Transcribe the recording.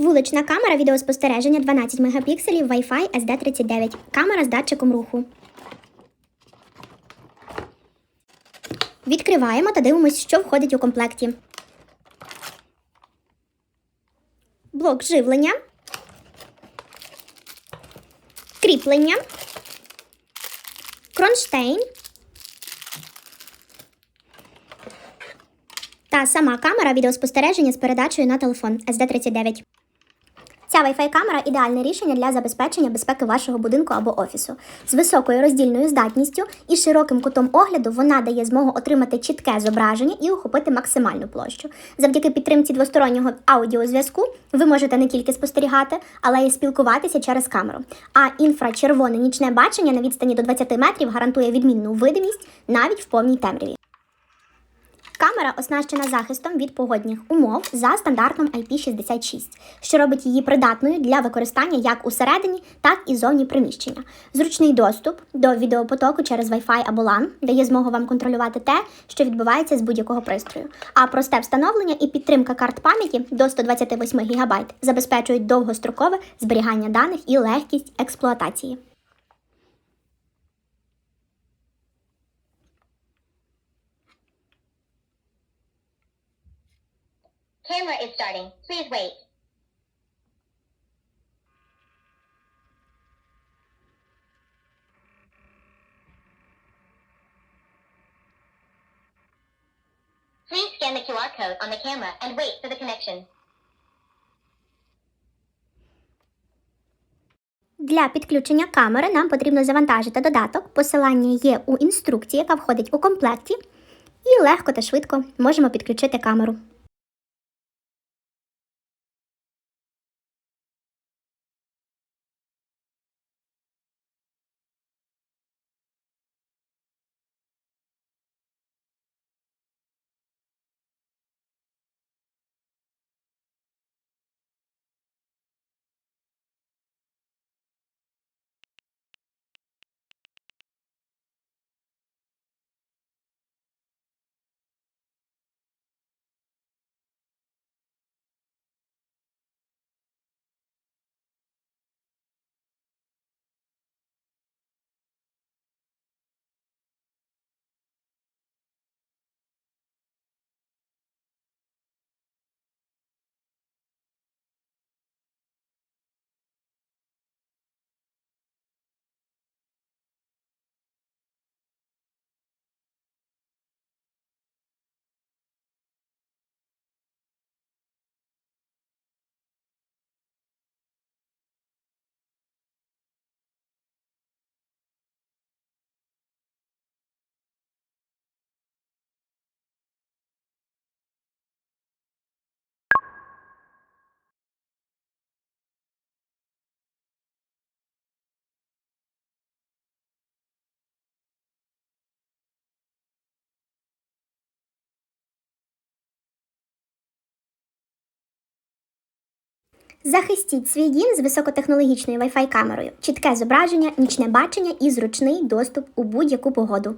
Вулична камера відеоспостереження 12 мегапікселів Wi-Fi SD39. Камера з датчиком руху. Відкриваємо та дивимося, що входить у комплекті. Блок живлення. Кріплення. Кронштейн. Та сама камера відеоспостереження з передачею на телефон SD39. Ця Wi-Fi камера ідеальне рішення для забезпечення безпеки вашого будинку або офісу. З високою роздільною здатністю і широким кутом огляду вона дає змогу отримати чітке зображення і охопити максимальну площу. Завдяки підтримці двостороннього аудіозв'язку ви можете не тільки спостерігати, але й спілкуватися через камеру. А інфрачервоне нічне бачення на відстані до 20 метрів гарантує відмінну видимість навіть в повній темряві. Камера оснащена захистом від погодних умов за стандартом IP66, що робить її придатною для використання як усередині, так і зовні приміщення. Зручний доступ до відеопотоку через Wi-Fi або LAN дає змогу вам контролювати те, що відбувається з будь-якого пристрою. А просте встановлення і підтримка карт пам'яті до 128 ГБ забезпечують довгострокове зберігання даних і легкість експлуатації. Camera is starting. Please wait. Please scan the QR code on the camera and wait for the connection. Для підключення камери нам потрібно завантажити додаток. Посилання є у інструкції, яка входить у комплекті, і легко та швидко можемо підключити камеру. Захистіть свій дім з високотехнологічною Wi-Fi камерою, чітке зображення, нічне бачення і зручний доступ у будь-яку погоду.